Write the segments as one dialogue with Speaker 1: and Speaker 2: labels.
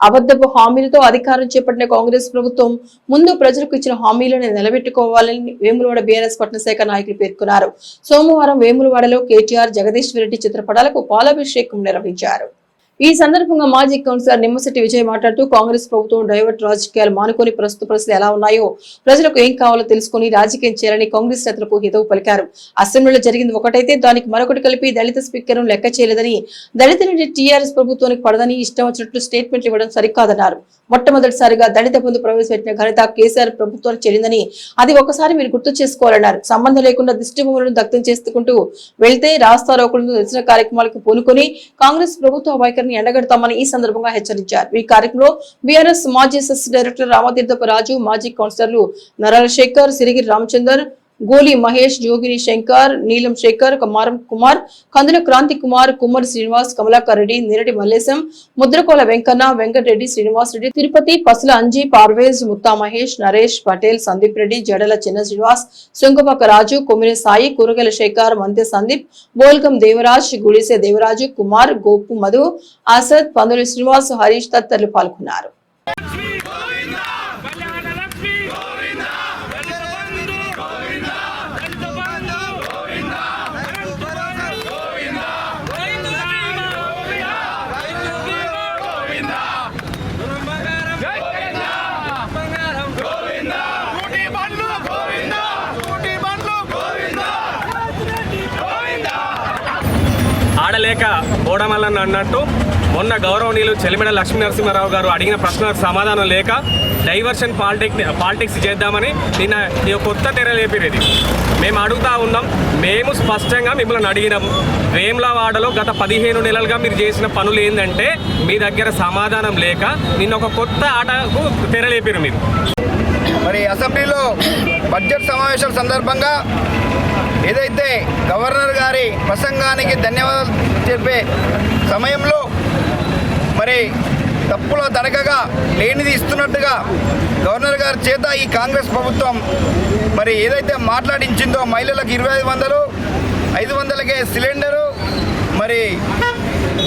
Speaker 1: అబద్ధపు హామీలతో అధికారం చేపట్టిన కాంగ్రెస్ ప్రభుత్వం ముందు ప్రజలకు ఇచ్చిన హామీలను నిలబెట్టుకోవాలని వేములవాడ బీఆర్ఎస్ పట్టణశాఖ నాయకులు పేర్కొన్నారు. సోమవారం వేములవాడలో కేటీఆర్ జగదీశ్వర్ రెడ్డి చిత్రపటాలకు పాలాభిషేకం నిర్వహించారు. ఈ సందర్భంగా మాజీ కౌన్సిలర్ నిమ్మశెట్టి విజయ్ మాట్లాడుతూ కాంగ్రెస్ ప్రభుత్వం డైవర్ట్ రాజకీయాలు మానుకొని ప్రస్తుత పరిస్థితులు ఎలా ఉన్నాయో ప్రజలకు ఏం కావాలో తెలుసుకుని రాజకీయం చేయాలని కాంగ్రెస్ నేతలకు హితవు పలికారు. అసెంబ్లీలో జరిగింది ఒకటైతే దానికి మరొకటి కలిపి దళిత స్పీకర్ లెక్క చేయలేదని దళిత నుండి టీఆర్ఎస్ ప్రభుత్వానికి పడదని ఇష్టం వచ్చినట్లు స్టేట్మెంట్లు ఇవ్వడం సరికాదన్నారు. మొట్టమొదటిసారిగా దళిత బంధు ప్రవేశపెట్టిన ఘనత కేసీఆర్ ప్రభుత్వానికి చెల్లిందని అది ఒకసారి మీరు గుర్తు చేసుకోవాలన్నారు. సంబంధం లేకుండా దిష్టిభూములను దగ్ధం చేసుకుంటూ వెళ్తే రాస్తారోకులను నిరసన కార్యక్రమాలకు పూనుకొని కాంగ్రెస్ ప్రభుత్వ వైఖరిని ఎండగడతామని ఈ సందర్భంగా హెచ్చరించారు. ఈ కార్యక్రమంలో బీఆర్ఎస్ మాజీ ఎస్ఎస్ డైరెక్టర్ రామతీర్థపు రాజు మాజీ కౌన్సిలర్లు నరాల శేఖర్ సిరిగిరి రామచందర్ గోలి మహేష్ జోగిని శంకర్ నీలం శేఖర్ కుమారం కుమార్ కందుల క్రాంతి కుమార్ కుమ్మరి శ్రీనివాస్ కమలాకర్ రెడ్డి నిరటి మల్లేశం ముద్రకోల వెంకన్న వెంకటరెడ్డి శ్రీనివాస్ రెడ్డి తిరుపతి పసుల అంజీ పార్వేజ్ ముత్తా మహేష్ నరేష్ పటేల్ సందీప్ రెడ్డి జడల చిన్న శ్రీనివాస్ శృంగపాక రాజు కొమ్మిరి సాయి కూరగాయల శేఖర్ మంతే సందీప్ బోల్గం దేవరాజ్ గుడిసె దేవరాజు కుమార్ గోపు మధు ఆసద్ పందులు శ్రీనివాస్ హరీష్ తదితరులు పాల్గొన్నారు
Speaker 2: కళ్యాణ లక్ష్మి దళిత బంధు దళిత బంధు కోటి బండ్లు కోటి బండ్లు
Speaker 3: లేక ఓడమల్లని అన్నట్టు మొన్న గౌరవనీయులు చెలిమెడ లక్ష్మీ నరసింహారావు గారు అడిగిన ప్రశ్నలకు సమాధానం లేక డైవర్షన్ పాలిటిక్ పాలిటిక్స్ చేద్దామని నిన్న ఈ కొత్త తెర లేపిరేది మేము అడుగుతా ఉన్నాం మేము స్పష్టంగా మిమ్మల్ని అడిగినాం. వేమ్లవాడలో గత పదిహేను నెలలుగా మీరు చేసిన పనులు ఏంటంటే మీ దగ్గర సమాధానం లేక నిన్న ఒక కొత్త ఆటకు తెరలేపారు మీరు.
Speaker 4: మరి అసెంబ్లీలో బడ్జెట్ సమావేశాల సందర్భంగా ఏదైతే గవర్నర్ గారి ప్రసంగానికి ధన్యవాదాలు చెప్పే సమయంలో మరి తప్పుల తడకగా లేనిది ఇస్తున్నట్టుగా గవర్నర్ గారి చేత ఈ కాంగ్రెస్ ప్రభుత్వం మరి ఏదైతే మాట్లాడించిందో మహిళలకు ఇరవై ఐదు వందలు ఐదు వందలకే సిలిండరు మరి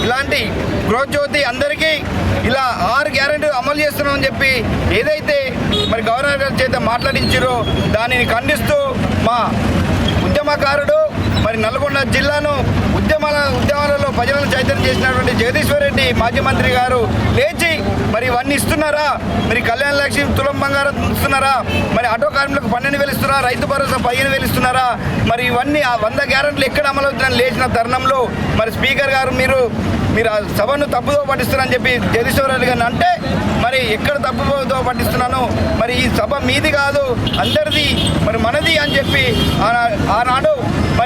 Speaker 4: ఇలాంటి గృహజ్యోతి అందరికీ ఇలా ఆరు గ్యారంటీ అమలు చేస్తున్నామని చెప్పి ఏదైతే మరి గవర్నర్ గారి చేత మాట్లాడించారో దానిని ఖండిస్తూ మా ఉద్యమకారుడు మరి నల్గొండ జిల్లాను ఉద్యమాల ఉద్యమాలలో ప్రజలను చైతన్యం చేసినటువంటి జగదీశ్వర్ రెడ్డి మాజీ మంత్రి గారు లేచి మరి ఇవన్నీ ఇస్తున్నారా? మరి కళ్యాణ లక్ష్మి తులం బంగారం ఇస్తున్నారా? మరి ఆటో కార్మికులకు పన్నెండు వేలు ఇస్తున్నారా? రైతు భరోసా పదిహేను వేలు ఇస్తున్నారా? మరి ఇవన్నీ ఆ వంద గ్యారెంట్లు ఎక్కడ అమలు లేచిన తరుణంలో మరి స్పీకర్ గారు మీరు మీరు ఆ సభను తప్పుదో పట్టిస్తున్నారని చెప్పి జగదీశ్వర రెడ్డి గారిని అంటే మరి ఎక్కడ తప్పుదో పట్టిస్తున్నాను? మరి ఈ సభ మీది కాదు అందరిది మరి మనది అని చెప్పి ఆనాడు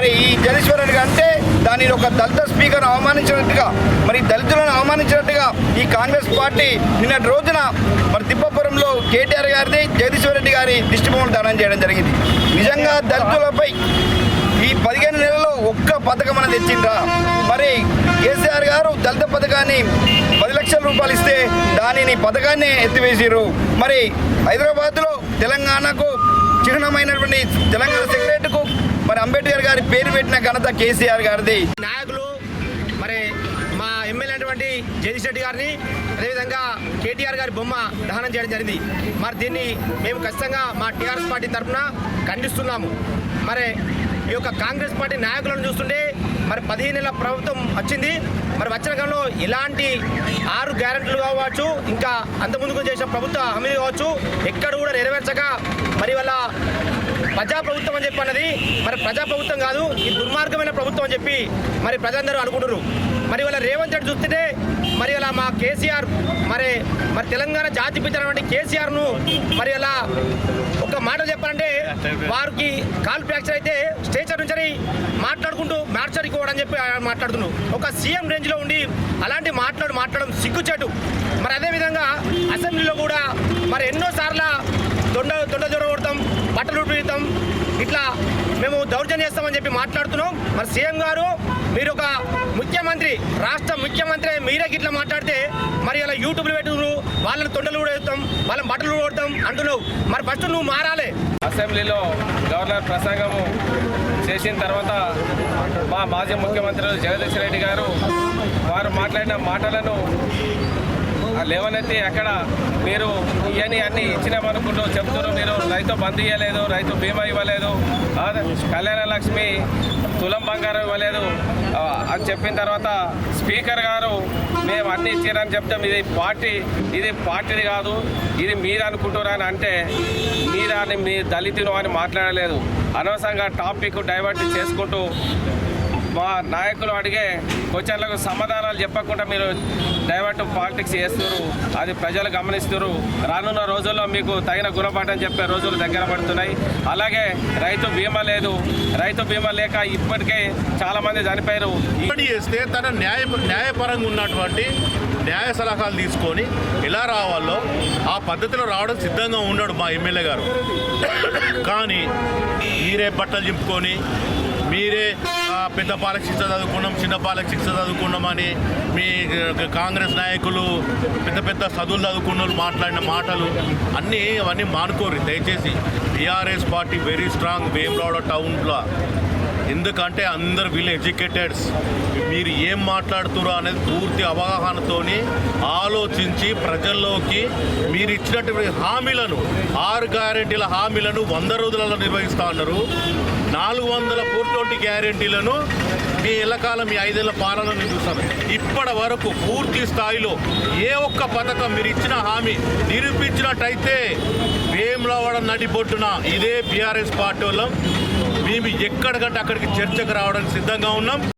Speaker 4: మరి ఈ జగదీశ్వర అంటే దాని ఒక దళిత స్పీకర్ అవమానించినట్టుగా మరి దళితులను అవమానించినట్టుగా ఈ కాంగ్రెస్ పార్టీ నిన్నటి రోజున మరి తిప్పపురంలో కేటీఆర్ గారిని జగదీశ్వర రెడ్డి గారి దిష్టిబొమ్మలు దానం చేయడం జరిగింది. నిజంగా దళితులపై ఈ పదిహేను నెలల్లో ఒక్క పథకం అనేది తెచ్చిండ్రా? మరి కేసీఆర్ గారు దళిత పథకాన్ని పది లక్షల రూపాయలు ఇస్తే దానిని పథకాన్ని ఎత్తివేసారు మరి హైదరాబాద్లో తెలంగాణకు చిహ్నమైనటువంటి తెలంగాణ సెక్రటరీకు మరి అంబేద్కర్ గారి పేరు పెట్టిన ఘనత కేసీఆర్ గారిది.
Speaker 5: నాయకులు మరి మా ఎమ్మెల్యే అటువంటి జగదీష్ రెడ్డి గారిని అదేవిధంగా కేటీఆర్ గారి బొమ్మ దహనం చేయడం జరిగింది. మరి దీన్ని మేము ఖచ్చితంగా మా టీఆర్ఎస్ పార్టీ తరఫున ఖండిస్తున్నాము. మరి ఈ యొక్క కాంగ్రెస్ పార్టీ నాయకులను చూస్తుంటే మరి పదిహేను నెలల ప్రభుత్వం వచ్చింది. మరి వచ్చిన కాలంలో ఎలాంటి ఆరు గ్యారెంటీలు కావచ్చు ఇంకా అంతకుముందుకు చేసిన ప్రభుత్వ హామీలు కావచ్చు ఎక్కడ కూడా నెరవేర్చక మరి వాళ్ళ ప్రజాప్రభుత్వం అని చెప్పి అన్నది. మరి ప్రజాప్రభుత్వం కాదు ఈ దుర్మార్గమైన ప్రభుత్వం అని చెప్పి మరి ప్రజలందరూ అనుకుంటున్నారు. మరి వాళ్ళ రేవంత్ రెడ్డి చూస్తుంటే మరి అలా మా కేసీఆర్ మరి మరి తెలంగాణ జాతి పిచ్చినటువంటి కేసీఆర్ను మరి అలా ఒక మాట చెప్పాలంటే వారికి కాల్ ఫ్రాక్చర్ అయితే స్టేచర్ నుంచి మాట్లాడుకుంటూ మార్చరికి అని చెప్పి ఆయన మాట్లాడుతున్నాడు. ఒక సీఎం రేంజ్లో ఉండి అలాంటి మాట్లాడు మాట్లాడడం సిగ్గుచేటు. మరి అదేవిధంగా అసెంబ్లీలో కూడా మరి ఎన్నోసార్లు దొండ దొండ దొర కొడతాం బట్టలు ఉడిపిస్తాం ఇట్లా మేము దౌర్జన్యం చేస్తామని చెప్పి మాట్లాడుతున్నాం. మరి సీఎం గారు మీరు ఒక ముఖ్యమంత్రి రాష్ట్ర ముఖ్యమంత్రి మీరే గిట్లా మాట్లాడితే మరి ఇలా యూట్యూబ్లో పెట్టుకున్నారు వాళ్ళని తొండలు కూడా వేస్తాం వాళ్ళని బట్టలు కూడా కొడతాం అంటున్నావు. మరి ఫస్ట్ నువ్వు మారాలి.
Speaker 3: అసెంబ్లీలో గవర్నర్ ప్రసంగము చేసిన తర్వాత మా మాజీ ముఖ్యమంత్రి జగదీష్ రెడ్డి గారు వారు మాట్లాడిన మాటలను లేవనెత్తి అక్కడ మీరు ఇవన్నీ అన్ని ఇచ్చినామనుకుంటూ చెప్తున్నారు మీరు. రైతు బంద్ ఇవ్వలేదు రైతు బీమా ఇవ్వలేదు కళ్యాణ లక్ష్మి తులం బంగారం ఇవ్వలేదు. అని చెప్పిన తర్వాత స్పీకర్ గారు మేము అన్ని ఇచ్చారని చెప్తాం ఇది పార్టీ ఇది పార్టీది కాదు ఇది మీరు అనుకుంటున్నారని అంటే అంటే మీరని మీ దళితులు అని మాట్లాడలేదు. అనవసరంగా టాపిక్ డైవర్ట్ చేసుకుంటూ మా నాయకులు అడిగే క్వశ్చన్లకు సమాధానాలు చెప్పకుండా మీరు డైవర్ట్ పాలిటిక్స్ చేస్తున్నారు. అది ప్రజలు గమనిస్తున్నారు. రానున్న రోజుల్లో మీకు తగిన గుణపాఠం చెప్పే రోజులు దగ్గర పడుతున్నాయి. అలాగే రైతు బీమా లేదు. రైతు బీమా లేక ఇప్పటికే చాలామంది చనిపోయారు.
Speaker 6: ఇప్పటి చేస్తే తన న్యాయ న్యాయపరంగా ఉన్నటువంటి న్యాయ సలహాలు తీసుకొని ఎలా రావాలో ఆ పద్ధతిలో రావడం సిద్ధంగా ఉన్నాడు మా ఎమ్మెల్యే గారు. కానీ మీరే బట్టలు చింపుకొని మీరే పెద్ద పాలకు శిక్ష చదువుకున్నాం చిన్న పాలకు శిక్ష చదువుకున్నామని మీ కాంగ్రెస్ నాయకులు పెద్ద పెద్ద చదువులు చదువుకున్న వాళ్ళు మాట్లాడిన మాటలు అన్నీ అవన్నీ మానుకోరు. దయచేసి TRS party very strong Vemulawada టౌన్లో ఎందుకంటే అందరు వీళ్ళు ఎడ్యుకేటెడ్స్. మీరు ఏం మాట్లాడుతున్నారు అనేది పూర్తి అవగాహనతోని ఆలోచించి ప్రజల్లోకి మీరు ఇచ్చినటువంటి హామీలను ఆరు గ్యారెంటీల హామీలను వంద రోజులలో నిర్వహిస్తా ఉన్నారు. నాలుగు వందల ఫోర్ గ్యారెంటీలను మీ ఎల్లకాలం మీ ఐదేళ్ళ పాలన నిర్వహిస్తారు ఇప్పటి వరకు పూర్తి స్థాయిలో ఏ ఒక్క పథకం మీరు ఇచ్చిన హామీ నిరూపించినట్టయితే వేములవాడ నడిబొట్టున ఇదే బీఆర్ఎస్ పార్టీ వాళ్ళం. మేము ఎక్కడికంటే అక్కడికి చర్చకు రావడానికి సిద్ధంగా ఉన్నాం.